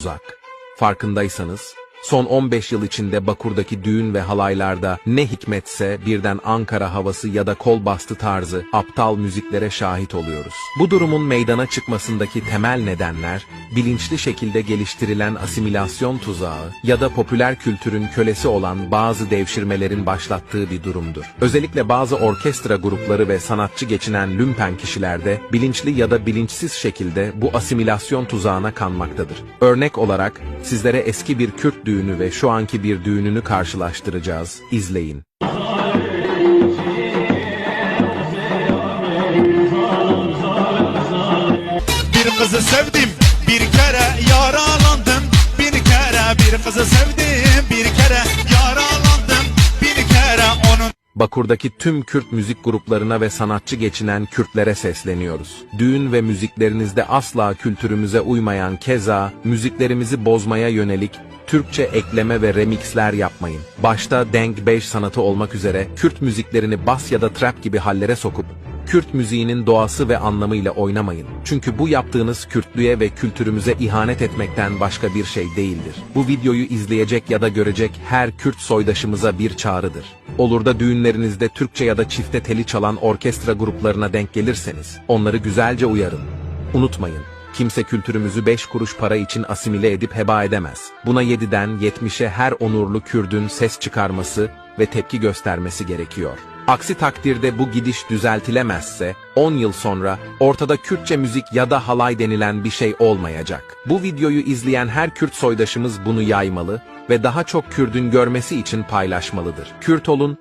uzak. Farkındaysanız, son 15 yıl içinde Bakur'daki düğün ve halaylarda ne hikmetse birden Ankara havası ya da kol bastı tarzı aptal müziklere şahit oluyoruz. Bu durumun meydana çıkmasındaki temel nedenler, bilinçli şekilde geliştirilen asimilasyon tuzağı ya da popüler kültürün kölesi olan bazı devşirmelerin başlattığı bir durumdur. Özellikle bazı orkestra grupları ve sanatçı geçinen lümpen kişilerde bilinçli ya da bilinçsiz şekilde bu asimilasyon tuzağına kanmaktadır. Örnek olarak sizlere eski bir Kürt düğünü ve şu anki bir düğününü karşılaştıracağız. İzleyin. Bir kızı sevdim bir kere yaralandım bir kere bir kızı sevdim bir kere yaralandım bir kere onun Bakur'daki tüm Kürt müzik gruplarına ve sanatçı geçinen Kürtlere sesleniyoruz. Düğün ve müziklerinizde asla kültürümüze uymayan keza müziklerimizi bozmaya yönelik Türkçe ekleme ve remixler yapmayın. Başta Denk 5 sanatı olmak üzere Kürt müziklerini bas ya da trap gibi hallere sokup Kürt müziğinin doğası ve anlamıyla oynamayın. Çünkü bu yaptığınız Kürtlüğe ve kültürümüze ihanet etmekten başka bir şey değildir. Bu videoyu izleyecek ya da görecek her Kürt soydaşımıza bir çağrıdır. Olur da düğünlerinizde Türkçe ya da çifte teli çalan orkestra gruplarına denk gelirseniz, onları güzelce uyarın. Unutmayın, kimse kültürümüzü 5 kuruş para için asimile edip heba edemez. Buna 7'den 70'e her onurlu Kürdün ses çıkarması ve tepki göstermesi gerekiyor. Aksi takdirde bu gidiş düzeltilemezse 10 yıl sonra ortada Kürtçe müzik ya da halay denilen bir şey olmayacak. Bu videoyu izleyen her Kürt soydaşımız bunu yaymalı ve daha çok Kürdün görmesi için paylaşmalıdır. Kürt olun,